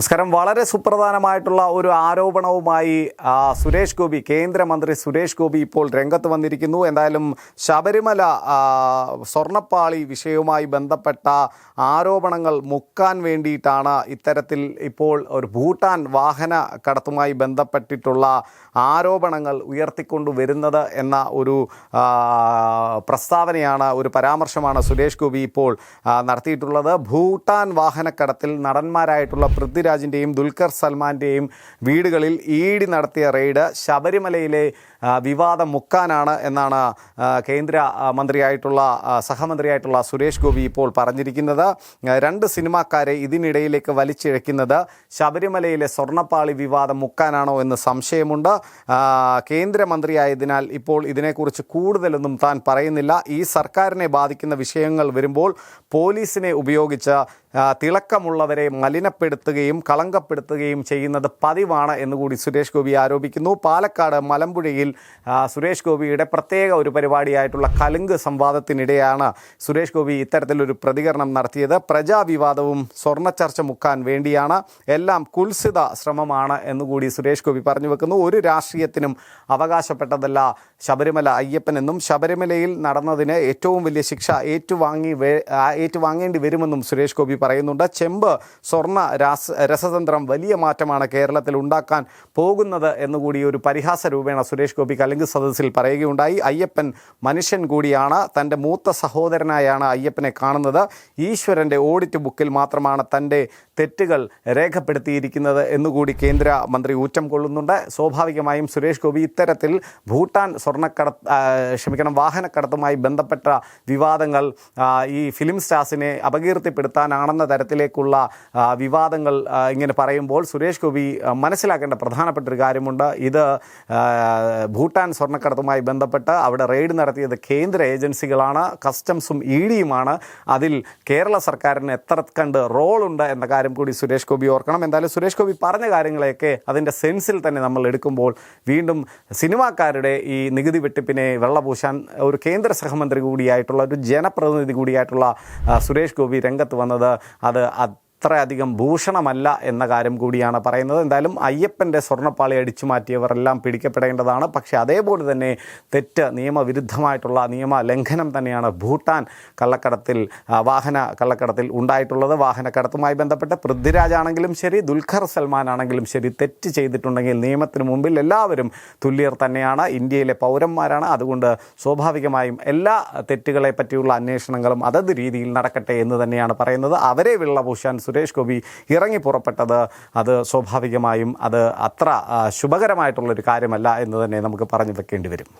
നമസ്കാരം. വളരെ സുപ്രധാനമായിട്ടുള്ള ഒരു ആരോപണവുമായി സുരേഷ് ഗോപി കേന്ദ്രമന്ത്രി സുരേഷ് ഗോപി ഇപ്പോൾ രംഗത്ത് വന്നിരിക്കുന്നു. എന്തായാലും ശബരിമല സ്വർണപ്പാളി വിഷയവുമായി ബന്ധപ്പെട്ട ആരോപണങ്ങൾ മുക്കാൻ വേണ്ടിയിട്ടാണ് ഇത്തരത്തിൽ ഇപ്പോൾ ഒരു ഭൂട്ടാൻ വാഹന കടത്തുമായി ബന്ധപ്പെട്ടിട്ടുള്ള ആരോപണങ്ങൾ ഉയർത്തിക്കൊണ്ടു വരുന്നത് എന്ന ഒരു പ്രസ്താവനയാണ് ഒരു പരാമർശമാണ് സുരേഷ് ഗോപി ഇപ്പോൾ നടത്തിയിട്ടുള്ളത്. ഭൂട്ടാൻ വാഹനക്കടത്തിൽ നടന്മാരായിട്ടുള്ള പൃഥ്വിരാജിന്റെയും ദുൽഖർ സൽമാന്റെയും വീടുകളിൽ ഈടി നടത്തിയ റെയ്ഡ് ശബരിമലയിലെ വിവാദം മുക്കാനാണ് എന്നാണ് കേന്ദ്ര മന്ത്രിയായിട്ടുള്ള സഹമന്ത്രിയായിട്ടുള്ള സുരേഷ് ഗോപി ഇപ്പോൾ പറഞ്ഞിരിക്കുന്നത്. രണ്ട് സിനിമാക്കാരെ ഇതിനിടയിലേക്ക് വലിച്ചിഴക്കുന്നത് ശബരിമലയിലെ സ്വർണപ്പാളി വിവാദം മുക്കാനാണോ എന്ന് സംശയമുണ്ട്. കേന്ദ്രമന്ത്രിയായതിനാൽ ഇപ്പോൾ ഇതിനെക്കുറിച്ച് കൂടുതലൊന്നും താൻ പറയുന്നില്ല. ഈ സർക്കാരിനെ ബാധിക്കുന്ന വിഷയങ്ങൾ വരുമ്പോൾ പോലീസിനെ ഉപയോഗിച്ച് തിളക്കമുള്ളവരെ മലിനപ്പെടുത്തുകയും കളങ്കപ്പെടുത്തുകയും ചെയ്യുന്നത് പതിവാണ് എന്നുകൂടി സുരേഷ് ഗോപി ആരോപിക്കുന്നു. പാലക്കാട് മലമ്പുഴയിൽ സുരേഷ് ഗോപിയുടെ പ്രത്യേക ഒരു പരിപാടിയായിട്ടുള്ള കലുങ്ക് സംവാദത്തിനിടെയാണ് സുരേഷ് ഗോപി ഇത്തരത്തിലൊരു പ്രതികരണം നടത്തിയത്. പ്രജാവിവാദവും സ്വർണ ചർച്ച മുക്കാൻ വേണ്ടിയാണ്. എല്ലാം കുൽസിത ശ്രമമാണ് എന്നുകൂടി സുരേഷ് ഗോപി പറഞ്ഞു വെക്കുന്നു. ഒരു രാഷ്ട്രീയത്തിനും അവകാശപ്പെട്ടതല്ല ശബരിമല അയ്യപ്പൻ എന്നും. ശബരിമലയിൽ നടന്നതിന് ഏറ്റവും വലിയ ശിക്ഷ ഏറ്റുവാങ്ങി ഏറ്റുവാങ്ങേണ്ടി വരുമെന്നും സുരേഷ് ഗോപി പറയുന്നുണ്ട്. ചെമ്പ് സ്വർണ രാസ രസതന്ത്രം വലിയ മാറ്റമാണ് കേരളത്തിൽ ഉണ്ടാക്കാൻ പോകുന്നത് എന്നുകൂടി ഒരു പരിഹാസ രൂപേണ സുരേഷ് ഗോപി കലിംഗ് സദസ്സിൽ പറയുകയുണ്ടായി. അയ്യപ്പൻ മനുഷ്യൻ കൂടിയാണ്. തന്റെ മൂത്ത സഹോദരനായാണ് അയ്യപ്പനെ കാണുന്നത്. ഈശ്വരന്റെ ഓഡിറ്റ് ബുക്കിൽ മാത്രമാണ് തന്റെ തെറ്റുകൾ രേഖപ്പെടുത്തിയിരിക്കുന്നത് എന്നുകൂടി കേന്ദ്ര മന്ത്രി ഊറ്റം കൊള്ളുന്നുണ്ട്. സ്വാഭാവികമായും സുരേഷ് ഗോപി ഇത്തരത്തിൽ ഭൂട്ടാൻ സ്വർണക്കട ആ, ക്ഷമിക്കണം വാഹനക്കടത്തുമായി ബന്ധപ്പെട്ട വിവാദങ്ങൾ ഈ ഫിലിം സ്റ്റാർസിനെ അപകീർത്തിപ്പെടുത്താനാണെന്ന തരത്തിലേക്കുള്ള വിവാദങ്ങൾ ഇങ്ങനെ പറയുമ്പോൾ സുരേഷ് ഗോപി മനസ്സിലാക്കേണ്ട പ്രധാനപ്പെട്ട ഒരു കാര്യമുണ്ട്. ഇത് ഭൂട്ടാൻ സ്വർണക്കടത്തുമായി ബന്ധപ്പെട്ട് അവിടെ റെയ്ഡ് നടത്തിയത് കേന്ദ്ര ഏജൻസികളാണ് കസ്റ്റംസും ഇ ഡിയുമാണ്. അതിൽ കേരള സർക്കാരിന് എത്ര കണ്ട് റോളുണ്ട് എന്ന കാര്യം കൂടി സുരേഷ് ഗോപി ഓർക്കണം. എന്തായാലും സുരേഷ് ഗോപി പറഞ്ഞ കാര്യങ്ങളെയൊക്കെ അതിന്റെ സെൻസിൽ തന്നെ നമ്മൾ എടുക്കുമ്പോൾ വീണ്ടും സിനിമാക്കാരുടെ ഈ നികുതി വെട്ടിപ്പിനെ വെള്ളപൂശാൻ ഒരു കേന്ദ്ര സഹമന്ത്രി കൂടിയായിട്ടുള്ള ഒരു ജനപ്രതിനിധി കൂടിയായിട്ടുള്ള സുരേഷ് ഗോപി രംഗത്ത് വന്നത് അത് അത്രയധികം ഭൂഷണമല്ല എന്ന കാര്യം കൂടിയാണ് പറയുന്നത്. എന്തായാലും അയ്യപ്പന്റെ സ്വർണപ്പാളി അടിച്ചു മാറ്റിയവരെല്ലാം പിടിക്കപ്പെടേണ്ടതാണ്. പക്ഷേ അതേപോലെ തന്നെ തെറ്റ് നിയമവിരുദ്ധമായിട്ടുള്ള നിയമ ലംഘനം തന്നെയാണ് ഭൂട്ടാൻ കള്ളക്കടത്തിൽ വാഹന കള്ളക്കടത്തിൽ ഉണ്ടായിട്ടുള്ളത്. വാഹനക്കടത്തുമായി ബന്ധപ്പെട്ട് പൃഥ്വിരാജ് ആണെങ്കിലും ശരി ദുൽഖർ സൽമാൻ ആണെങ്കിലും ശരി തെറ്റ് ചെയ്തിട്ടുണ്ടെങ്കിൽ നിയമത്തിന് മുമ്പിൽ എല്ലാവരും തുല്യർ തന്നെയാണ്. ഇന്ത്യയിലെ പൗരന്മാരാണ്. അതുകൊണ്ട് സ്വാഭാവികമായും എല്ലാ തെറ്റുകളെ പറ്റിയുള്ള അന്വേഷണങ്ങളും അതത് രീതിയിൽ നടക്കട്ടെ എന്ന് തന്നെയാണ് പറയുന്നത്. അവരെ വെള്ളപൂശാൻ സുരേഷ് ഗോപി ഇറങ്ങി പുറപ്പെട്ടത് അത് സ്വാഭാവികമായും അത് അത്ര ശുഭകരമായിട്ടുള്ളൊരു കാര്യമല്ല എന്ന് തന്നെ നമുക്ക് പറഞ്ഞു വെക്കേണ്ടി വരും.